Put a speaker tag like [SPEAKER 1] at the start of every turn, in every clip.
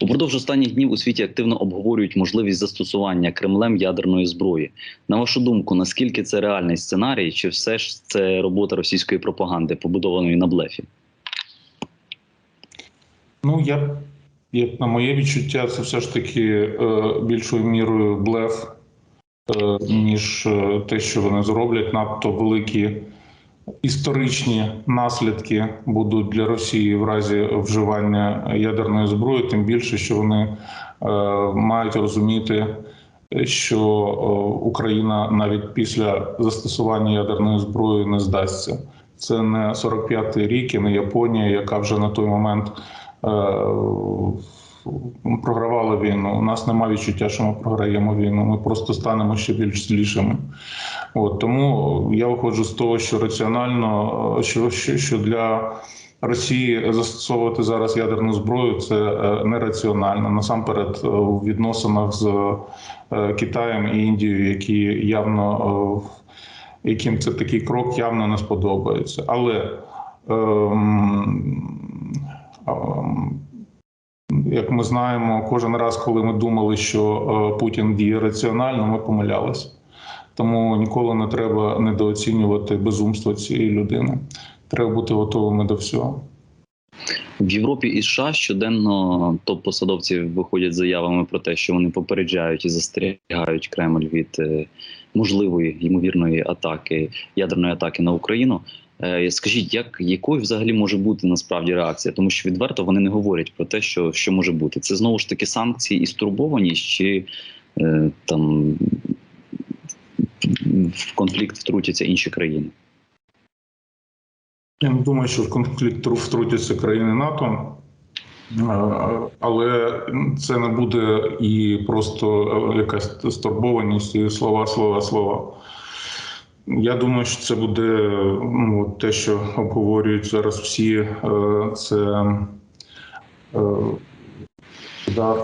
[SPEAKER 1] Упродовж останніх днів у світі активно обговорюють можливість застосування Кремлем ядерної зброї. На вашу думку, наскільки це реальний сценарій, чи все ж це робота російської пропаганди, побудованої на блефі?
[SPEAKER 2] Ну, я, як на моє відчуття, це все ж таки е, більшою мірою блеф, е, ніж е, те, що вони зроблять. Надто великі історичні наслідки будуть для Росії в разі вживання ядерної зброї, тим більше, що вони е, мають розуміти, що е, Україна навіть після застосування ядерної зброї не здасться. Це не 45-й рік і не Японія, яка вже на той момент е, програвала війну. У нас немає відчуття, що ми програємо війну. Ми просто станемо ще більш злішими. От тому я виходжу з того, що раціонально, е, що, що, що для Росії застосовувати зараз ядерну зброю це е, нераціонально. Насамперед, е, в відносинах з Китаєм і Індією, які явно яким це такий крок явно не сподобається. Але ем, ем, як ми знаємо, кожен раз, коли ми думали, що е, Путін діє раціонально, ми помилялися. Тому ніколи не треба недооцінювати безумство цієї людини. Треба бути готовими до всього.
[SPEAKER 1] В Європі і США щоденно топ-посадовці виходять з заявами про те, що вони попереджають і застерігають Кремль від е, можливої ймовірної атаки ядерної атаки на Україну. Е, Скажіть, як якою взагалі може бути насправді реакція? Тому що відверто вони не говорять про те, що, що може бути. Це знову ж таки санкції і стурбованість, чи е, там в конфлікт втрутяться інші країни.
[SPEAKER 2] Я не думаю, що в конфлікт втрутяться країни НАТО, Е, але це не буде і просто е, якась стурбованість, і слова, слова, слова. Я думаю, що це буде ну, те, що обговорюють зараз всі, е, це е, удар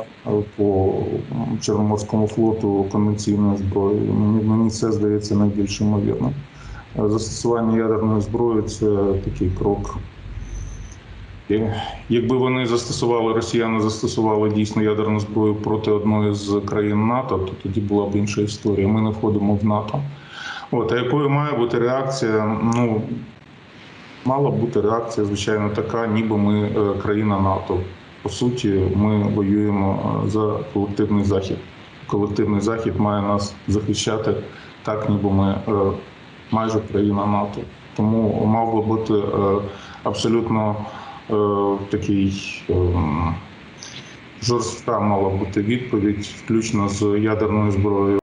[SPEAKER 2] по Чорноморському флоту конвенційною зброєю. Мені, це здається найбільш ймовірно. Е, Застосування ядерної зброї це такий крок. Якби вони застосували, росіяни застосували дійсно ядерну зброю проти одної з країн НАТО, то тоді була б інша історія. Ми не входимо в НАТО. От, а якою має бути реакція? Ну, мала б бути реакція, звичайно, така, ніби ми е, країна НАТО. По суті, ми воюємо е, за колективний захід. Колективний захід має нас захищати так, ніби ми е, майже країна НАТО. Тому мав би бути абсолютно такий жорстка мала бути відповідь, включно з ядерною зброєю.